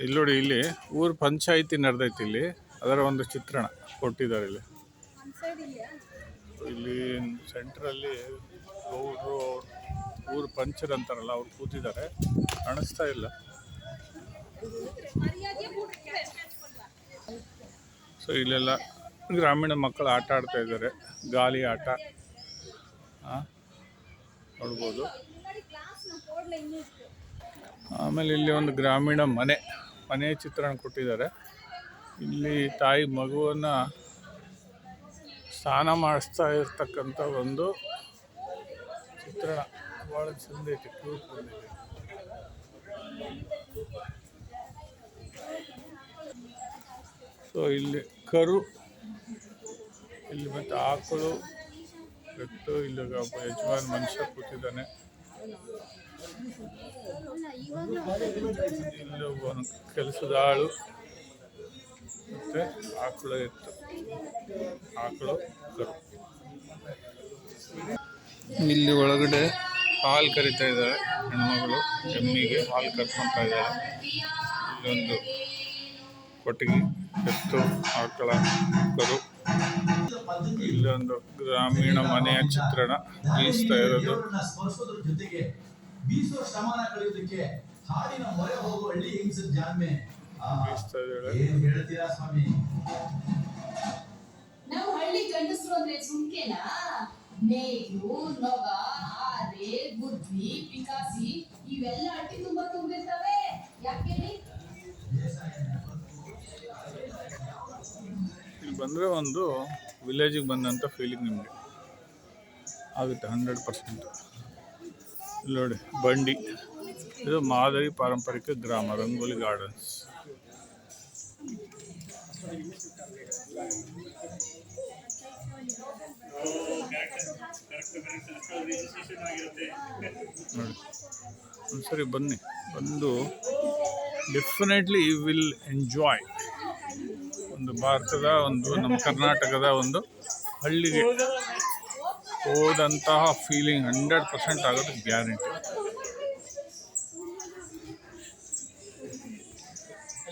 ಇಲ್ಲಿ ನೋಡಿ, ಇಲ್ಲಿ ಊರು ಪಂಚಾಯಿತಿ ನಡೆದೈತಿ ಇಲ್ಲಿ. ಅದರ ಒಂದು ಚಿತ್ರಣ ಕೊಟ್ಟಿದ್ದಾರೆ ಇಲ್ಲಿ. ಇಲ್ಲಿ ಸೆಂಟ್ರಲ್ಲಿ ಗೌಡ್ರು ಊರು ಪಂಚರ್ ಅಂತಾರಲ್ಲ, ಅವ್ರು ಕೂತಿದ್ದಾರೆ. ಕಾಣಿಸ್ತಾ ಇಲ್ಲ. ಸೊ ಇಲ್ಲೆಲ್ಲ ಗ್ರಾಮೀಣ ಮಕ್ಕಳು ಆಟ ಆಡ್ತಾ ಇದ್ದಾರೆ. ಗಾಲಿ ಆಟ. ನೋಡ್ಬೋದು. ಆಮೇಲೆ ಇಲ್ಲಿ ಒಂದು ಗ್ರಾಮೀಣ ಮನೆ ಮನೆ ಚಿತ್ರಣ ಕೊಟ್ಟಿದ್ದಾರೆ. ಇಲ್ಲಿ ತಾಯಿ ಮಗುವನ್ನ ಸ್ನಾನ ಮಾಡಿಸ್ತಾ ಇರ್ತಕ್ಕಂಥ ಒಂದು ಚಿತ್ರಣ ಭಾಳ ಚಂದ ಐತಿ ಸೊ ಇಲ್ಲಿ ಕರು, ಇಲ್ಲಿ ಮತ್ತು ಆಕಳು ಎತ್ತು ಇಲ್ಲಿ ಯಜಮಾನ್ ಮನುಷ್ಯ ಕೂತಿದ್ದಾನೆ. ಇಲ್ಲಿ ಒಬ್ಬ ಕೆಲಸದ ಆಳು. ಮತ್ತೆ ಆಕಳು ಇತ್ತು ಆಕಳು ಕರು. ಇಲ್ಲಿ ಒಳಗಡೆ ಹಾಲು ಕರಿತಾ ಇದ್ದಾರೆ ಹೆಣ್ಮಗಳು. ಎಮ್ಮಿಗೆ ಹಾಲು ಕರ್ಕೊಂತ ಇದ್ದಾರೆ. ಇಲ್ಲೊಂದು ಕೊಟ್ಟಿಗೆ, ಎತ್ತು, ಆಕಳ, ಕರು. ಇಲ್ಲೊಂದು ಗ್ರಾಮೀಣ ಮನೆಯ ಚಿತ್ರಣ ಬೀಸ್ತಾ ಇರೋದು. ಜೊತೆಗೆ ಬೀಸೋ ಶ್ರಮನ ಕಳೆಯೋದಕ್ಕೆ ಹಾಡಿನ ಮೊರೆ ಹೋಗುವ ಹಳ್ಳಿ ಹಿಂಸದ ಜಾಣ್ಮೆ? ಏನ್ ಹೇಳ್ತೀರಾ ಸ್ವಾಮಿ? ನಾವು ಹಳ್ಳಿ ಗಂಡಸರು ಅಂದ್ರೆ ಸುಮ್ಕೆನಾ? ನೇಗ್ಲು ನೊಗ ಆರೆ ಬುದ್ಧಿ ಪಿಕಾಸಿ ಇವೆಲ್ಲ ಅಟ್ಟಿ ತುಂಬಾ ತುಂಬಿರ್ತವೆ. ಯಾಕೆ ಇಲ್ಲಿ ಬಂದರೆ ಒಂದು ವಿಲೇಜಿಗೆ ಬಂದಂಥ ಫೀಲಿಂಗ್ ನಿಮಗೆ? ಆಗುತ್ತೆ ಹಂಡ್ರೆಡ್ ಪರ್ಸೆಂಟ್ ಇಲ್ಲಿ ನೋಡಿ, ಬಂಡಿ. ಇದು ಮಾದರಿ ಪಾರಂಪರಿಕ ಗ್ರಾಮ, ರಂಗೋಲಿ ಗಾರ್ಡನ್ಸ್ ನೋಡಿ, ಒಂದ್ಸರಿ ಬನ್ನಿ. ಬಂದು ಡೆಫಿನೆಟ್ಲಿ ಯು ವಿಲ್ ಎಂಜಾಯ್ ಒಂದು ಭಾರತದ ಒಂದು ನಮ್ಮ ಕರ್ನಾಟಕದ ಒಂದು ಹಳ್ಳಿಗೆ ಹೋದಂತಹ ಫೀಲಿಂಗ್ ಹಂಡ್ರೆಡ್ ಪರ್ಸೆಂಟ್ ಆಗೋದು ಗ್ಯಾರಂಟಿ